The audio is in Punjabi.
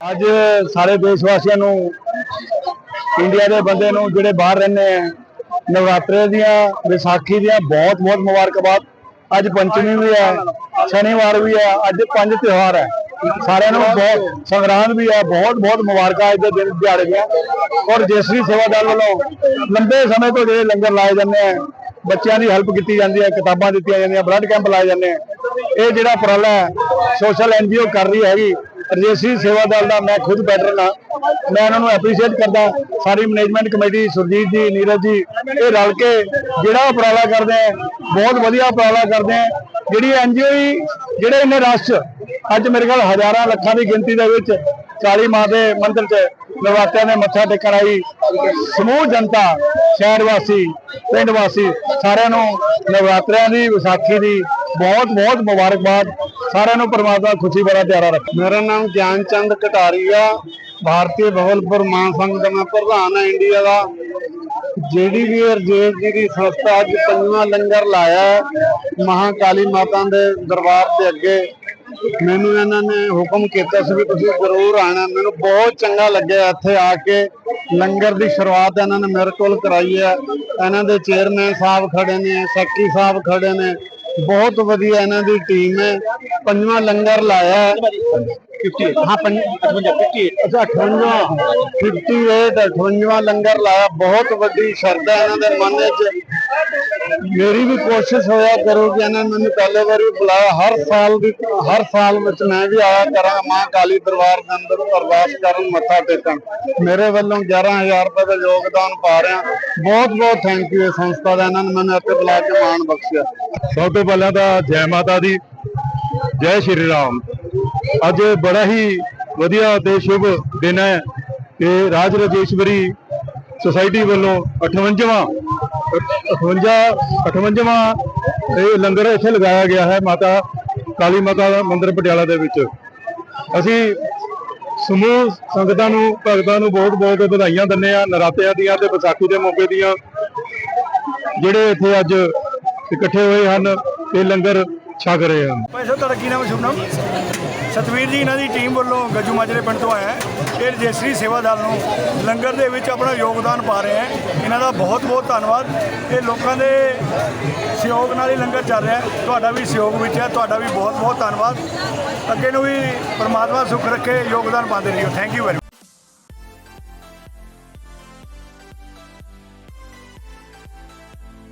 ਅੱਜ ਸਾਰੇ ਦੇਸ਼ ਵਾਸੀਆਂ ਨੂੰ, ਇੰਡੀਆ ਦੇ ਬੰਦੇ ਨੂੰ, ਜਿਹੜੇ ਬਾਹਰ ਰਹਿੰਦੇ ਆ, ਨਵਰਾਤਰੇ ਦੀਆਂ, ਵਿਸਾਖੀ ਦੀਆਂ ਬਹੁਤ ਬਹੁਤ ਮੁਬਾਰਕਬਾਦ। ਅੱਜ ਪੰਚਮੀ ਵੀ ਹੈ, ਸ਼ਨੀਵਾਰ ਵੀ ਹੈ, ਅੱਜ ਪੰਜ ਤਿਉਹਾਰ ਹੈ। ਸਾਰਿਆਂ ਨੂੰ ਬਹੁਤ ਸੰਗਰਾਂਦ ਵੀ ਹੈ, ਬਹੁਤ ਬਹੁਤ ਮੁਬਾਰਕਾਂ ਅੱਜ ਦੇ ਦਿਨ ਦਿਹਾੜੇ ਦੀਆਂ। ਔਰ ਜੇਸਰੀ ਸੇਵਾ ਦਲ ਵੱਲੋਂ ਲੰਬੇ ਸਮੇਂ ਤੋਂ ਜਿਹੜੇ ਲੰਗਰ ਲਾਏ ਜਾਂਦੇ ਆ, ਬੱਚਿਆਂ ਦੀ ਹੈਲਪ ਕੀਤੀ ਜਾਂਦੀ ਹੈ, ਕਿਤਾਬਾਂ ਦਿੱਤੀਆਂ ਜਾਂਦੀਆਂ, ਬਲੱਡ ਕੈਂਪ ਲਾਏ ਜਾਂਦੇ ਆ। ਇਹ ਜਿਹੜਾ ਉਪਰਾਲਾ ਹੈ, ਸੋਸ਼ਲ ਐਨਜੀਓ ਕਰ ਰਹੀ ਹੈਗੀ। ਰਜੇਸੀ ਸੇਵਾ ਦਲ ਦਾ ਮੈਂ ਖੁਦ ਪੈਟਰਨ ਹਾਂ। ਮੈਂ ਇਹਨਾਂ ਨੂੰ ਐਪਰੀਸ਼ੀਏਟ ਕਰਦਾ। ਸਾਰੀ ਮੈਨੇਜਮੈਂਟ ਕਮੇਟੀ ਸੁਰਜੀਤ ਜੀ, ਨੀਰਜ ਜੀ, ਇਹ ਰਲ ਕੇ ਜਿਹੜਾ ਉਪਰਾਲਾ ਕਰਦੇ ਆ, ਬਹੁਤ ਵਧੀਆ ਉਪਰਾਲਾ ਕਰਦੇ ਆ। ਜਿਹੜੀ ਐਨਜੀਓ ਹੀ, ਜਿਹੜੇ ਇਹਨੇ ਰਸ਼ 'ਚ, ਅੱਜ ਮੇਰੇ ਕੋਲ ਹਜ਼ਾਰਾਂ ਲੱਖਾਂ ਦੀ ਗਿਣਤੀ ਦੇ ਵਿੱਚ ਕਾਲੀ ਮਾਂ ਦੇ ਮੰਦਿਰ 'ਚ ਨਵਰਾਤਰਿਆਂ ਦੇ ਮੱਥਾ ਟੇਕਣ ਆਈ ਸਮੂਹ ਜਨਤਾ, ਸ਼ਹਿਰ ਵਾਸੀ, ਪਿੰਡ ਵਾਸੀ, ਸਾਰਿਆਂ ਨੂੰ ਨਵਰਾਤਰਿਆਂ ਦੀ, ਵਿਸਾਖੀ ਦੀ ਬਹੁਤ ਬਹੁਤ ਮੁਬਾਰਕਬਾਦ। ਸਾਰਿਆਂ ਨੂੰ ਪਰਮਾਤਮਾ ਖੁਸ਼ੀ ਬੜਾ ਪਿਆਰਾ ਰੱਖੇ। ਮੇਰਾ ਨਾਮ ਗਿਆਨ ਚੰਦ ਕਟਾਰੀ ਆ। ਭਾਰਤੀ ਭਗਵਲਪੁਰ ਮਹਾਂਸੰਘ ਦਾ ਪ੍ਰਧਾਨ ਹਾਂ ਇੰਡੀਆ ਦਾ। ਜਿਹੜੀ ਵੀ ਰਜੇਸ਼ ਜੀ ਦੀ ਸੰਸਥਾ ਅੱਜ ਪੰਜਵਾਂ ਲੰਗਰ ਲਾਇਆ ਹੈ, ਮਹਾਕਾਲੀ ਮਾਤਾ ਦੇ ਦਰਬਾਰ ਦੇ ਅੱਗੇ। ਮੈਨੂੰ ਇਹਨਾਂ ਨੇ ਹੁਕਮ ਕੀਤਾ ਸੀ ਵੀ ਤੁਸੀਂ ਜ਼ਰੂਰ ਆਣਾ। ਮੈਨੂੰ ਬਹੁਤ ਚੰਗਾ ਲੱਗਿਆ ਇੱਥੇ ਆ ਕੇ। ਲੰਗਰ ਦੀ ਸ਼ੁਰੂਆਤ ਇਹਨਾਂ ਨੇ ਮੇਰੇ ਕੋਲ ਕਰਾਈ ਹੈ। ਇਹਨਾਂ ਦੇ ਚੇਅਰਮੈਨ ਸਾਹਿਬ ਖੜੇ ਨੇ ਸੈਕਟਰੀ ਸਾਹਿਬ ਖੜੇ ਨੇ। ਬਹੁਤ ਵਧੀਆ ਇਹਨਾਂ ਦੀ ਟੀਮ ਹੈ। ਪੰਜਵਾਂ ਲੰਗਰ ਲਾਇਆ 58 ਹਾਂ 58 ਅੱਛਾ 58 58 ਲੰਗਰ ਲਾਇਆ, ਬਹੁਤ ਵੱਡੀ ਸ਼ਰਧਾ ਇਹਨਾਂ ਦੇ ਮਨ ਵਿੱਚ। ਮੇਰੀ ਵੀ ਕੋਸ਼ਿਸ਼ ਹੋਇਆ ਕਰੋ ਕਿ ਇਹਨਾਂ ਨੇ ਮੈਨੂੰ ਪਹਿਲੇ ਵਾਰੀ ਬੁਲਾਇਆ। ਹਰ ਸਾਲ ਦੀ, ਹਰ ਸਾਲ ਵਿੱਚ ਮੈਂ ਵੀ ਆਇਆ ਕਰਾਂ, ਮਾਂ ਕਾਲੀ ਦਰਬਾਰ ਦੇ ਅੰਦਰ ਅਰਦਾਸ ਕਰਨ, ਮੱਥਾ ਟੇਕਣ। ਮੇਰੇ ਵੱਲੋਂ 11000 ਰੁਪਏ ਦਾ ਯੋਗਦਾਨ ਪਾ ਰਿਹਾ। ਬਹੁਤ ਬਹੁਤ ਥੈਂਕ ਯੂ ਇਹ ਸੰਸਥਾ ਦਾ। ਇਹਨਾਂ ਨੇ ਮੈਨੂੰ ਇੱਥੇ ਬੁਲਾ ਕੇ ਮਾਣ ਬਖਸ਼ਿਆ। ਸਭ ਤੋਂ ਪਹਿਲਾਂ ਤਾਂ ਜੈ ਮਾਤਾ ਦੀ। ਜੈ ਸ਼੍ਰੀ ਰਾਮ। ਅੱਜ ਬੜਾ ਹੀ ਵਧੀਆ ਤੇ ਸ਼ੁਭ ਦਿਨ ਹੈ ਕਿ ਰਾਜ ਰਾਜੇਸ਼ਵਰੀ ਸੁਸਾਇਟੀ ਵੱਲੋਂ 58ਵਾਂ 58 58ਵਾਂ ਇਹ ਲੰਗਰ ਇੱਥੇ ਲਗਾਇਆ ਗਿਆ ਹੈ ਮਾਤਾ ਕਾਲੀ ਮਾਤਾ ਦਾ ਮੰਦਿਰ ਪਟਿਆਲਾ ਦੇ ਵਿੱਚ। ਅਸੀਂ ਸਮੂਹ ਸੰਗਤਾਂ ਨੂੰ, ਭਗਤਾਂ ਨੂੰ ਬਹੁਤ ਬਹੁਤ ਵਧਾਈਆਂ ਦਿੰਦੇ ਆ ਨਰਾਤਿਆਂ ਦੀਆਂ ਤੇ ਵਿਸਾਖੀ ਦੇ ਮੌਕੇ ਦੀਆਂ, ਜਿਹੜੇ ਇੱਥੇ ਅੱਜ ਇਕੱਠੇ ਹੋਏ ਹਨ ਤੇ ਲੰਗਰ ਛਕ ਰਹੇ ਹਨ ਭਾਈ ਸਾਹਿਬ, ਤੁਹਾਡਾ ਕੀ ਨਾਮ ਹੈ, ਸ਼ੁਭ ਨਾਮ? ਸਤਵੀਰ ਜੀ, ਇਹਨਾਂ ਦੀ ਟੀਮ ਵੱਲੋਂ ਗੱਜੂ ਮਾਜਰੇ ਪਿੰਡ ਤੋਂ ਆਇਆ ਇਹ ਰਜਿਸਟਰੀ ਸੇਵਾ ਦਲ ਨੂੰ ਲੰਗਰ ਦੇ ਵਿੱਚ ਆਪਣਾ ਯੋਗਦਾਨ ਪਾ ਰਹੇ ਹੈ। ਇਹਨਾਂ ਦਾ ਬਹੁਤ ਬਹੁਤ ਧੰਨਵਾਦ। ਇਹ ਲੋਕਾਂ ਦੇ ਸਹਿਯੋਗ ਨਾਲ ਹੀ ਲੰਗਰ ਚੱਲ ਰਿਹਾ ਤੁਹਾਡਾ ਵੀ ਸਹਿਯੋਗ ਵਿੱਚ ਹੈ, ਤੁਹਾਡਾ ਵੀ ਬਹੁਤ ਬਹੁਤ ਧੰਨਵਾਦ। ਅੱਗੇ ਨੂੰ ਵੀ ਪਰਮਾਤਮਾ ਸੁੱਖ ਰੱਖੇ, ਯੋਗਦਾਨ ਪਾਉਂਦੇ ਰਹੀਓ। Thank you very